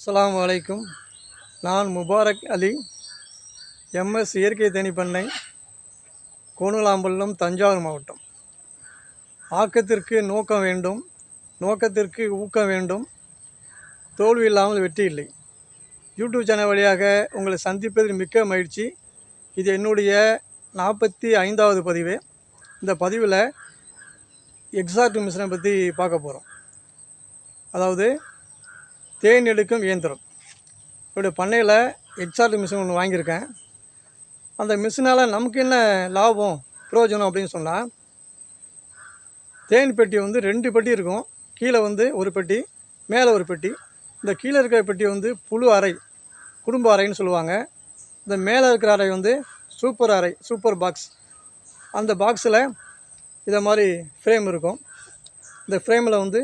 அஸ்லாம் வலைக்கும் நான் முபாரக் அலி எம்எஸ் இயற்கை தேனி பண்ணை கோணுலாம்பள்ளம் தஞ்சாவூர் மாவட்டம். ஆக்கத்திற்கு நோக்கம் வேண்டும் நோக்கத்திற்கு ஊக்கம் வேண்டும் தோல்வி இல்லாமல் வெற்றி இல்லை. யூடியூப் சேனல் வழியாக உங்களை சந்திப்பதில் மிக்க மகிழ்ச்சி. இது என்னுடைய நாற்பத்தி ஐந்தாவது பதிவு. இந்த பதிவில் எக்ஸாக்ட் மிஷினை பற்றி பார்க்க போகிறோம். அதாவது தேன் எடுக்கும் இயந்திரம். இப்படி பண்ணையில் எக்ஸாக்ட் மிஷின் ஒன்று வாங்கியிருக்கேன். அந்த மிஷினால் நமக்கு என்ன லாபம் பிரயோஜனம் அப்படின்னு சொன்னால் தேன் பெட்டி வந்து ரெண்டு பெட்டி இருக்கும். கீழே வந்து ஒரு பெட்டி மேலே ஒரு பெட்டி. இந்த கீழே இருக்கிற பெட்டி வந்து புழு அறை குடும்ப அறைன்னு சொல்லுவாங்க. இந்த மேலே இருக்கிற அறை வந்து சூப்பர் அறை சூப்பர் பாக்ஸ் அந்த பாக்ஸில் இதை மாதிரி ஃப்ரேம் இருக்கும். இந்த ஃப்ரேமில் வந்து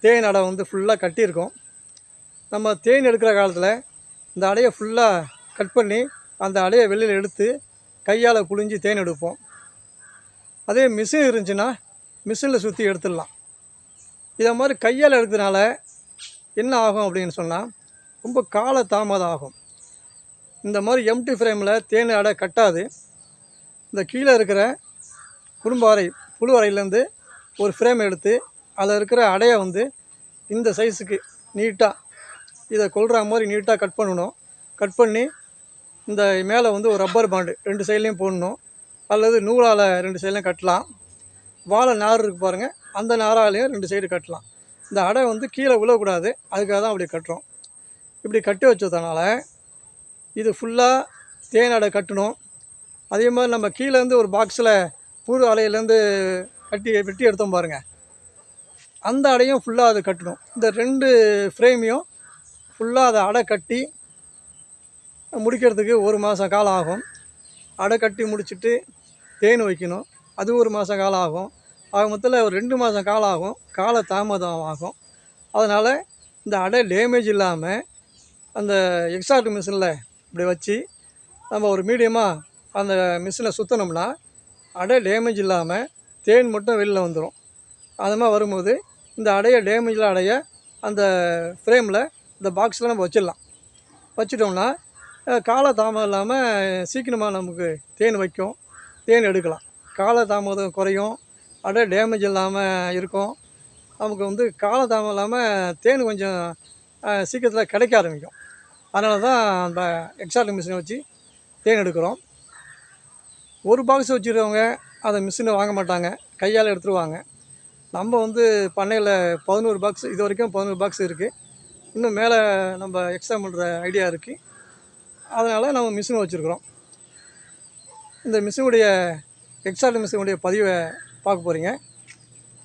தேன் அடை வந்து ஃபுல்லாக கட்டியிருக்கும். நம்ம தேன் எடுக்கிற காலத்தில் இந்த அடையை ஃபுல்லாக கட் பண்ணி அந்த அடையை வெளியில் எடுத்து கையால் புழிஞ்சு தேன் எடுப்போம். அதே மிஷின் இருந்துச்சுன்னா மிஷினில் சுற்றி எடுத்துடலாம். இதை மாதிரி கையால் எடுக்கிறதுனால என்ன ஆகும் அப்படின்னு சொன்னால் ரொம்ப கால தாமதம் ஆகும். இந்த மாதிரி எம்டி ஃப்ரேமில் தேன் அடை கட்டாது. இந்த கீழே இருக்கிற குடும்ப அறை புழு அறையிலேருந்து ஒரு ஃப்ரேம் எடுத்து அதில் இருக்கிற அடையை வந்து இந்த சைஸுக்கு நீட்டாக இதை கொள்கிற மாதிரி நீட்டாக கட் பண்ணணும். கட் பண்ணி இந்த மேலே வந்து ஒரு ரப்பர் பாண்டு ரெண்டு சைட்லேயும் போடணும். அல்லது நூலால் ரெண்டு சைட்லையும் கட்டலாம். வாழை நார் இருக்குது பாருங்கள் அந்த நாராலையும் ரெண்டு சைடு கட்டலாம். இந்த அடை வந்து கீழே விழக்கூடாது அதுக்காக தான் அப்படி கட்டுறோம். இப்படி கட்டி வச்சதுனால இது ஃபுல்லாக தேன் அடை கட்டணும். அதே மாதிரி நம்ம கீழேருந்து ஒரு பாக்ஸில் பூர்வ அலையிலேருந்து கட்டி வெட்டி எடுத்தோம் பாருங்கள் அந்த அடையும் ஃபுல்லாக அது கட்டணும். இந்த ரெண்டு ஃப்ரேமையும் ஃபுல்லாக அதை அடை கட்டி முடிக்கிறதுக்கு ஒரு மாதம் காலம் ஆகும். அடை கட்டி முடிச்சுட்டு தேன் வைக்கணும். அது ஒரு மாதம் காலம் ஆகும். ஆக மொத்தத்தில் ஒரு ரெண்டு மாதம் காலம் ஆகும். கால தாமதம் ஆகும். அதனால் இந்த அடை டேமேஜ் இல்லாமல் அந்த எக்ஸாக்ட் மிஷினில் இப்படி வச்சு நம்ம ஒரு மீடியமாக அந்த மிஷினை சுற்றினோம்னா அடை டேமேஜ் இல்லாமல் தேன் மட்டும் வெளியில் வந்துடும் அது மாதிரி வரும்போது இந்த அடைய டேமேஜில் அடைய அந்த ஃப்ரேமில் இந்த பாக்ஸில் நம்ம வச்சிடலாம். வச்சிட்டோம்னா கால தாமதம் இல்லாமல் சீக்கிரமாக நமக்கு தேன் வைக்கும். தேன் எடுக்கலாம். கால தாமதம் குறையும். அடைய டேமேஜ் இல்லாமல் இருக்கும். நமக்கு வந்து கால தாமதம் இல்லாமல் தேன் கொஞ்சம் சீக்கிரத்தில் கிடைக்க ஆரம்பிக்கும். அதனால தான் அந்த எக்ஸாக்ட் மிஷினை வச்சு தேன் எடுக்கிறோம். ஒரு பாக்ஸ் வச்சுருக்கவங்க அந்த மிஷினை வாங்க மாட்டாங்க. கையால் எடுத்துருவாங்க. நம்ம வந்து பண்ணையில் பதினோரு பாக்ஸ் இது வரைக்கும் பதினோரு பாக்ஸ் இருக்குது இன்னும் மேலே நம்ம எக்ஸ்ட்ரா பண்ணுற ஐடியா இருக்குது அதனால் நம்ம மிஷின் வச்சுருக்குறோம். இந்த மிஷினுடைய எக்ஸாக்ட் மிஷினுடைய பதிவை பார்க்க போகிறீங்க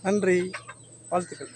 நன்றி வாழ்த்துக்கள்.